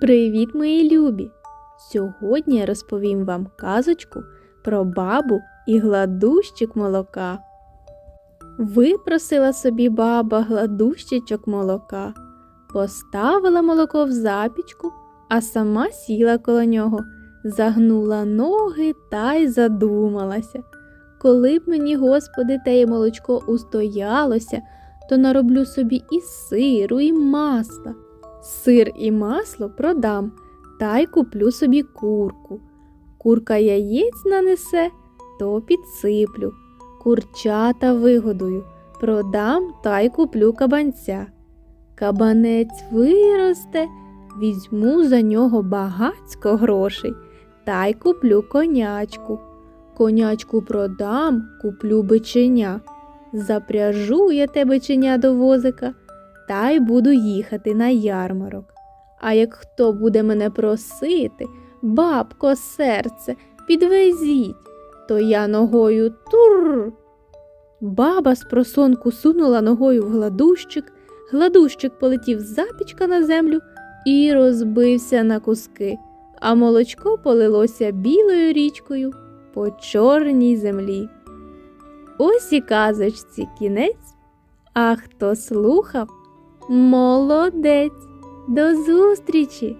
Привіт, мої любі! Сьогодні я розповім вам казочку про бабу і гладущик молока. Випросила собі баба гладущичок молока, поставила молоко в запічку, а сама сіла коло нього, загнула ноги та й задумалася. Коли б мені, Господи, теє молочко устоялося, то нароблю собі і сиру, і масла. Сир і масло продам, та й куплю собі курку. Курка яєць нанесе, то підсиплю. Курчата вигодую, продам та й куплю кабанця. Кабанець виросте, візьму за нього багацько грошей та й куплю конячку. Конячку продам, куплю биченя. Запряжу я те биченя до возика та й буду їхати на ярмарок. А як хто буде мене просити, бабко, серце, підвезіть, то я ногою тур. Баба з просонку сунула ногою в гладущик, гладущик полетів з запічка на землю і розбився на куски, а молочко полилося білою річкою по чорній землі. Ось і казочці кінець, а хто слухав, молодець. До зустрічі!